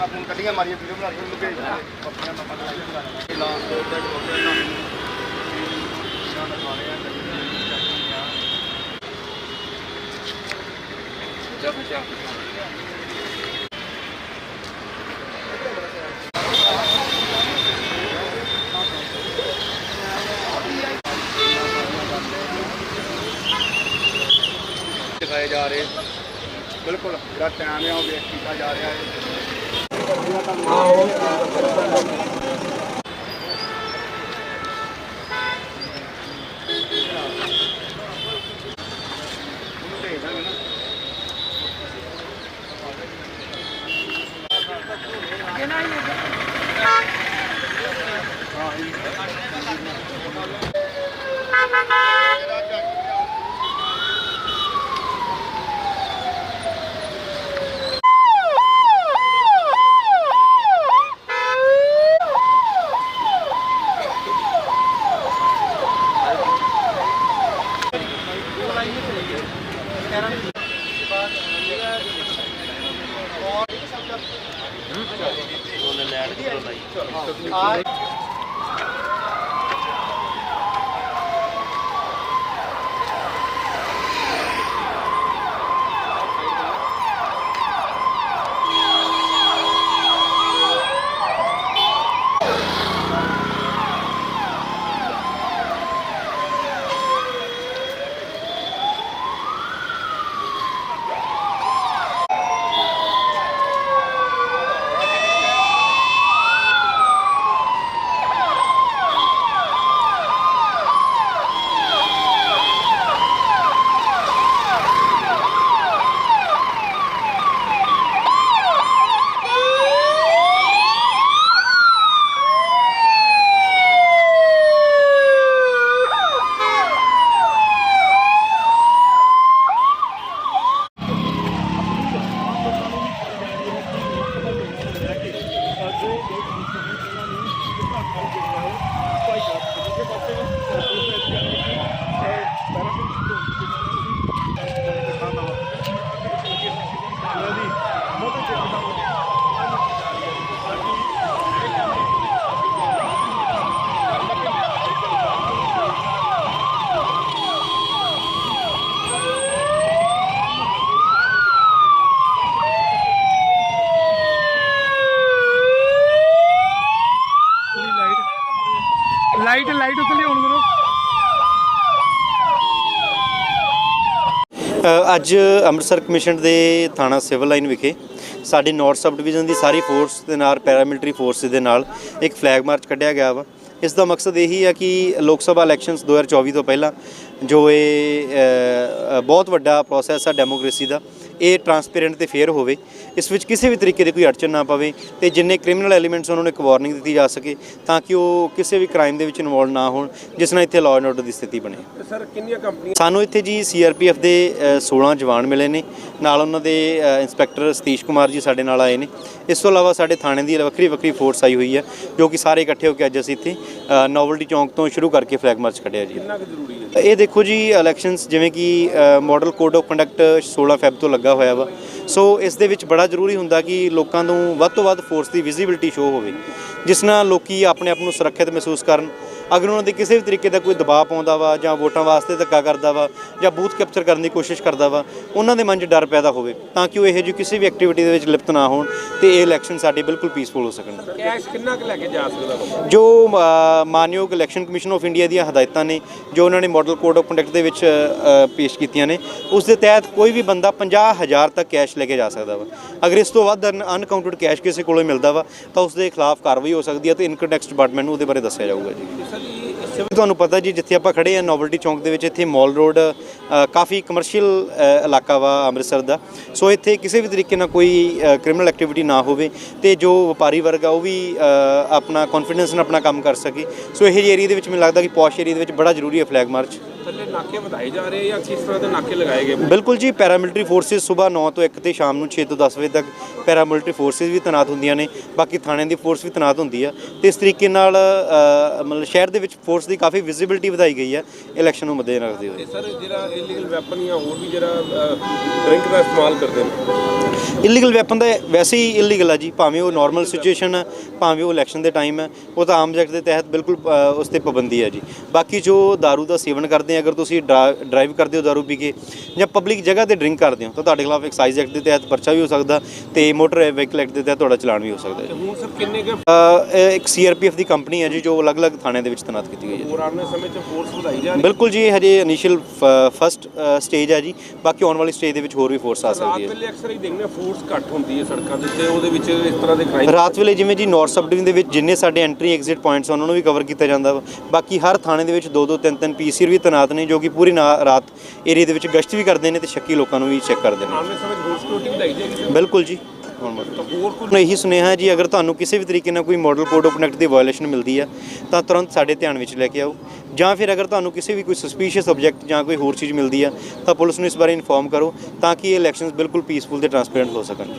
ਆਪਣਾ ਕੱਢੀਆਂ ਮਾਰੀਆਂ ਵੀਡੀਓ ਬਣਾ ਕੇ ਉਹਨੂੰ ਭੇਜ ਦਿੰਦੇ ਤੇ ਨਾ ਦਿਖਾਏ ਜਾ ਰਹੇ। ਬਿਲਕੁਲ ਜਿਹੜਾ ਟਾਈਮ ਹੈ ਉਹ ਵੇਖ ਕੀਤਾ ਜਾ ਰਿਹਾ ਹੈ। ਉਹਨੂੰ ਬੈਠ ਕੇ ਚਲਾਈ ਲਾਈਟ ਲਾਈਟ ਉਤਲੀ ਆਨ ਕਰੋ। ਅੱਜ ਅੰਮ੍ਰਿਤਸਰ ਕਮਿਸ਼ਨ ਦੇ ਥਾਣਾ ਸਿਵਲ ਲਾਈਨ ਵਿਖੇ ਸਾਡੀ ਨਾਰਥ ਸਬ ਡਿਵੀਜ਼ਨ ਦੀ ਸਾਰੀ ਫੋਰਸ ਦੇ ਨਾਲ, ਪੈਰਾਮਿਲਟਰੀ ਫੋਰਸ ਦੇ ਨਾਲ ਇੱਕ ਫਲੈਗ ਮਾਰਚ ਕੱਢਿਆ ਗਿਆ ਵਾ। ਇਸ ਦਾ ਮਕਸਦ ਇਹੀ ਹੈ ਕਿ ਲੋਕ ਸਭਾ ਇਲੈਕਸ਼ਨਸ 2024 ਤੋਂ ਪਹਿਲਾਂ ਜੋ ਇਹ ਬਹੁਤ ਵੱਡਾ ਪ੍ਰੋਸੈਸ ਆ ਡੈਮੋਕ੍ਰੇਸੀ ਦਾ। ਇਹ ਟਰਾਂਸਪੇਰੈਂਟ ਤੇ ਫੇਅਰ ਹੋਵੇ ਇਸ ਵਿੱਚ ਕਿਸੇ ਵੀ ਤਰੀਕੇ ਦੀ ਕੋਈ ਅੜਚਨ ਨਾ ਪਵੇ ਤੇ ਜਿੰਨੇ ਕ੍ਰਿਮੀਨਲ ਐਲੀਮੈਂਟਸ ਉਹਨਾਂ ਨੂੰ ਇੱਕ ਵਾਰਨਿੰਗ ਦਿੱਤੀ ਜਾ ਸਕੇ ਤਾਂ ਕਿ ਉਹ ਕਿਸੇ ਵੀ ਕ੍ਰਾਈਮ ਦੇ ਵਿੱਚ ਇਨਵੋਲਵ ਨਾ ਹੋਣ ਜਿਸ ਨਾਲ ਇੱਥੇ ਲਾਅ ਐਂਡ ਆਰਡਰ ਦੀ ਸਥਿਤੀ ਬਣੇ। ਸਰ ਕਿੰਨੀਆਂ ਕੰਪਨੀਆਂ ਸਾਨੂੰ ਇੱਥੇ ਜੀ ਸੀਆਰਪੀਐਫ ਦੇ ਅ, 16 ਜਵਾਨ ਮਿਲੇ ਨੇ। ਨਾਲ ਉਹਨਾਂ ਦੇ ਇੰਸਪੈਕਟਰ ਸਤੀਸ਼ ਕੁਮਾਰ ਜੀ ਸਾਡੇ ਨਾਲ ਆਏ ਨੇ। ਇਸ ਤੋਂ ਇਲਾਵਾ ਸਾਡੇ ਥਾਣੇ ਦੀ ਵੱਖਰੀ ਵੱਖਰੀ ਫੋਰਸ ਆਈ ਹੋਈ ਹੈ ਜੋ ਕਿ ਸਾਰੇ ਇਕੱਠੇ ਹੋ ਕੇ ਅੱਜ ਅਸੀਂ ਇੱਥੇ ਨੋਵਲਟੀ ਚੌਂਕ ਤੋਂ ਸ਼ੁਰੂ ਕਰਕੇ ਫਲੈਗ ਮਾਰਚ ਕੱਢਿਆ ਜੀ। ਕਿੰਨਾ ਜ਼ਰੂਰੀ ਇਹ ਦੇਖੋ ਜੀ ਇਲੈਕਸ਼ਨਸ ਜਿਵੇਂ ਕਿ model code of conduct 16 Feb ਤੋਂ ਲੱਗਾ ਹੋਇਆ ਵਾ। ਸੋ ਇਸ ਦੇ ਵਿੱਚ ਬੜਾ ਜ਼ਰੂਰੀ ਹੁੰਦਾ ਕਿ ਲੋਕਾਂ ਨੂੰ ਵੱਧ ਤੋਂ ਵੱਧ ਫੋਰਸ ਦੀ ਵਿਜ਼ਿਬਿਲਟੀ ਸ਼ੋ ਹੋਵੇ। ਜਿਸ ਨਾਲ ਲੋਕੀ ਆਪਣੇ ਆਪ ਨੂੰ ਸੁਰੱਖਿਅਤ ਮਹਿਸੂਸ ਕਰਨ। ਅਗਰ ਉਹਨਾਂ ਦੇ ਕਿਸੇ ਵੀ ਤਰੀਕੇ ਦਾ ਕੋਈ ਦਬਾਅ ਪਾਉਂਦਾ ਵਾ ਜਾਂ ਵੋਟਾਂ ਵਾਸਤੇ ਧੱਕਾ ਕਰਦਾ ਵਾ ਜਾਂ ਬੂਥ ਕੈਪਚਰ ਕਰਨ ਦੀ ਕੋਸ਼ਿਸ਼ ਕਰਦਾ ਵਾ ਉਹਨਾਂ ਦੇ ਮਨ 'ਚ ਡਰ ਪੈਦਾ ਹੋਵੇ ਤਾਂ ਕਿ ਉਹ ਇਹੋ ਜਿਹੀ ਕਿਸੇ ਵੀ ਐਕਟੀਵਿਟੀ ਦੇ ਵਿੱਚ ਲਿਪਤ ਨਾ ਹੋਣ ਤੇ ਇਹ ਇਲੈਕਸ਼ਨ ਸਾਡੇ ਬਿਲਕੁਲ ਪੀਸਫੁਲ ਹੋ ਸਕਣ। ਕੈਸ਼ ਕਿੰਨਾ ਕੁ ਲੈ ਕੇ ਜਾ ਸਕਦਾ ਜੋ ਮਾਨਯੋਗ ਇਲੈਕਸ਼ਨ ਕਮਿਸ਼ਨ ਆਫ ਇੰਡੀਆ ਦੀਆਂ ਹਦਾਇਤਾਂ ਨੇ ਜੋ ਉਹਨਾਂ ਨੇ ਮਾਡਲ ਕੋਡ ਆਫ ਕੰਡਕਟ ਦੇ ਵਿੱਚ ਪੇਸ਼ ਕੀਤੀਆਂ ਨੇ ਉਸ ਦੇ ਤਹਿਤ ਕੋਈ ਵੀ ਬੰਦਾ 50000 ਤੱਕ ਕੈਸ਼ ਲੈ ਕੇ ਜਾ ਸਕਦਾ ਵਾ। ਅਗਰ ਇਸ ਤੋਂ ਵੱਧ ਅਨਕਾਊਂਟਡ ਕੈਸ਼ ਕਿਸੇ ਕੋਲੋਂ ਮਿਲਦਾ ਵਾ ਤਾਂ ਉਸ ਦੇ ਖਿਲਾਫ ਕਾਰਵਾਈ ਹੋ ਸਕਦੀ ਹੈ ਤੇ ਇਨਕਮ ਟੈਕਸ ਡਿਪਾਰਟਮੈਂਟ ਨੂੰ ਉਹਦੇ ਬਾਰੇ ਦੱਸਿਆ ਜਾਊਗਾ ਜੀ। ਤੁਹਾਨੂੰ ਪਤਾ ਜੀ, ਜਿੱਥੇ ਆਪਾਂ ਖੜੇ ਆ ਨੋਵਲਟੀ ਚੌਂਕ ਦੇ ਵਿੱਚ, ਇੱਥੇ ਮਾਲ ਰੋਡ ਕਾਫੀ ਕਮਰਸ਼ੀਅਲ ਇਲਾਕਾ ਵਾ ਅੰਮ੍ਰਿਤਸਰ ਦਾ। ਸੋ ਇੱਥੇ ਕਿਸੇ ਵੀ ਤਰੀਕੇ ਨਾਲ ਕੋਈ ਕ੍ਰਿਮੀਨਲ ਐਕਟੀਵਿਟੀ ਨਾ ਹੋਵੇ ਤੇ ਜੋ ਵਪਾਰੀ ਵਰਗ ਆ, ਉਹ ਵੀ ਆਪਣਾ ਕੌਨਫੀਡੈਂਸ ਨਾਲ ਆਪਣਾ ਕੰਮ ਕਰ ਸਕੇ। ਸੋ ਇਹ ਏਰੀਆ ਦੇ ਵਿੱਚ ਮੈਨੂੰ ਲੱਗਦਾ ਕਿ ਪੌਸ਼ ਏਰੀਆ ਦੇ ਵਿੱਚ ਬੜਾ ਜ਼ਰੂਰੀ ਹੈ ਫਲੈਗ ਮਾਰਚ ਥੱਲੇ ਨਾਕੇ ਵਧਾਏ ਜਾ ਰਹੇ ਜਾਂ ਕਿਸ ਤਰ੍ਹਾਂ ਦੇ ਨਾਕੇ ਲਗਾਏ ਗਏ? ਬਿਲਕੁਲ ਜੀ ਪੈਰਾਮਿਲਟਰੀ ਫੋਰਸਿਸ ਸਵੇਰ 9 ਤੋਂ 1 ਤੇ ਸ਼ਾਮ ਨੂੰ 6 ਤੋਂ 10 ਵਜੇ ਤੱਕ ਪੈਰਾਮਿਲਟਰੀ ਫੋਰਸਿਸ ਵੀ ਤੈਨਾਤ ਹੁੰਦੀਆਂ ਨੇ ਬਾਕੀ ਥਾਣਿਆਂ ਦੀ ਫੋਰਸ ਵੀ ਤੈਨਾਤ ਹੁੰਦੀ ਆ। ਤੇ ਇਸ ਤਰੀਕੇ ਨਾਲ ਮਤਲਬ ਸ਼ਹਿਰ ਦੇ ਵਿੱਚ ਫੋਰਸ ਦੀ ਕਾਫੀ ਵਿਜ਼ਿਬਿਲਟੀ ਵਧਾਈ ਗਈ ਹੈ ਇਲੈਕਸ਼ਨ ਨੂੰ ਮੱਦੇ ਰੱਖਦੇ ਹੋਏ। ਸਰ ਜਿਹੜਾ ਇਲੀਗਲ ਵੈਪਨ ਜਾਂ ਹੋਰ ਵੀ ਜਿਹੜਾ ਡਰਿੰਕ ਦਾ ਇਸਤੇਮਾਲ ਕਰਦੇ ਨੇ? ਇਲੀਗਲ ਵੈਪਨ ਦਾ ਵੈਸੇ ਹੀ ਇਲੀਗਲ ਆ ਜੀ ਭਾਵੇਂ ਉਹ ਨਾਰਮਲ ਸਿਚੁਏਸ਼ਨ ਹੈ ਭਾਵੇਂ ਉਹ ਇਲੈਕਸ਼ਨ ਦੇ ਟਾਈਮ ਹੈ ਉਹ ਤਾਂ ਆਮ ਐਕਟ ਦੇ ਤਹਿਤ ਬਿਲਕੁਲ ਉਸ ਤੇ ਪਾਬੰਦੀ ਹੈ ਜੀ। ਬਾਕੀ ਜੋ दारू ਦਾ ਸੇਵਨ ਕਰਦੇ ਆ ਅਗਰ ਤੁਸੀਂ ਡਰਾਈਵ ਕਰਦੇ ਹੋ दारू ਪੀ ਕੇ ਜਾਂ ਪਬਲਿਕ ਜਗ੍ਹਾ ਤੇ ਡਰਿੰਕ ਕਰਦੇ ਹੋ ਤਾਂ ਤੁਹਾਡੇ ਖਿਲਾਫ ਐਕਸਾਈਜ਼ ਐਕਟ ਦੇ ਤਹਿਤ ਪਰਚਾ ਵੀ ਹੋ ਸਕਦਾ ਤੇ ਮੋਟਰ ਵਹੀਕਲ ਐਕਟ ਦੇ ਤਹਿਤ ਤੁਹਾਡਾ ਚਲਾਨ ਵੀ ਹੋ ਸਕਦਾ ਜੀ। ਹੁਣ ਸਰ ਕਿੰਨੇ ਕੁ ਇੱਕ ਸੀਆਰਪੀਐਫ ਦੀ ਕੰਪਨੀ ਹੈ ਜੀ ਜੋ ਅਲੱਗ-ਅਲੱਗ ਥਾਣਿਆਂ ਦੇ ਵਿੱਚ ਤੈਨਾਤ ਕੀਤੀ ਗਈ ਹੈ ਜੀ। ਹੋਰ ਆਉਣ ਵਾਲੇ ਸਮੇਂ 'ਚ ਫੋਰਸ ਵਧਾਈ ਜਾ ਰਹੀ ਬਿਲਕੁਲ ਜੀ ਹਜੇ ਇਨੀਸ਼ੀਅਲ ਫਸਟ ਸਟੇਜ ਹੈ ਜੀ ਬਾਕੀ ਆਉਣ ਵਾਲੀ ਸਟੇਜ ਦੇ ਵਿੱਚ ਹੋਰ ਵੀ ਫੋਰਸ ਆ ਰਾਤ ਸਕਦੀ ਹੈ। ਵੇਲੇ ਅਕਸਰ ਹੀ ਦੇਖਦੇ ਹਾਂ ਫੋਰਸ ਘੱਟ ਹੁੰਦੀ ਹੈ ਸੜਕਾਂ ਦੇ ਉੱਤੇ ਉਹਦੇ ਵਿੱਚ ਇਸ ਤਰ੍ਹਾਂ ਦੇ ਕ੍ਰਾਈਮ ਰਾਤ ਵੇਲੇ ਜਿਵੇਂ ਜੀ ਨਾਰਥ ਸਬ ਡਿਵੀਜ਼ਨ ਦੇ ਵਿੱਚ ਜਿੰਨੇ ਸਾਡੇ ਐਂਟਰੀ ਐਗਜ਼ਿਟ ਪੁਆਇੰਟਸ ਉਹਨਾਂ ਨੂੰ ਵੀ ਕਵਰ ਕੀਤਾ ਜਾਂਦਾ ਬਾਕੀ ਹਰ ਥਾਣੇ ਦੇ ਵਿੱਚ ਦੋ ਦੋ ਤਿੰਨ ਤਿੰਨ ਪੀਸੀਆਰ ਵੀ ਤੈਨਾਤ ਨੇ ਜੋ ਕਿ ਪੂਰੀ ਰਾਤ ਏਰੀਆ ਦੇ ਵਿੱਚ ਗਸ਼ਤ ਵੀ ਕਰਦੇ ਨੇ ਤੇ ਸ਼ੱਕੀ ਲੋਕਾਂ ਨੂੰ ਵੀ ਚੈੱਕ ਕਰਦੇ ਨੇ। ਆਉਣ ਵਾਲੇ ਸਮੇਂ 'ਚ ਹੋਰ ਸਿਕਿਉਰਿਟੀ ਵਧਾਈ ਜਾਏਗੀ ਸਰ? ਬਿਲਕੁਲ ਜੀ। ਹੋਰ ਕੋਈ ਨੂੰ ਇਹੀ ਸੁਨੇਹਾ ਜੀ ਅਗਰ ਤੁਹਾਨੂੰ ਕਿਸੇ ਵੀ ਤਰੀਕੇ ਨਾਲ ਕੋਈ ਮਾਡਲ ਕੋਡ ਆਫ ਕਨੈਕਟ ਦੀ ਵਾਇਓਲੇਸ਼ਨ ਮਿਲਦੀ ਹੈ ਤਾਂ ਤੁਰੰਤ ਸਾਡੇ ਧਿਆਨ ਵਿੱਚ ਲੈ ਕੇ ਆਓ। ਜਾਂ ਫਿਰ ਅਗਰ ਤੁਹਾਨੂੰ ਕਿਸੇ ਵੀ ਕੋਈ ਸਸਪੀਸ਼ੀਅਸ ਆਬਜੈਕਟ ਜਾਂ ਕੋਈ ਹੋਰ ਚੀਜ਼ ਮਿਲਦੀ ਹੈ ਤਾਂ ਪੁਲਿਸ ਨੂੰ ਇਸ ਬਾਰੇ ਇਨਫੋਰਮ ਕਰੋ ਤਾਂ ਕਿ ਇਹ ਇਲੈਕਸ਼ਨਸ ਬਿਲਕੁਲ ਪੀਸਫੁਲ ਤੇ ਟਰਾਂਸਪੇਰੈਂਟ ਹੋ ਸਕਣ।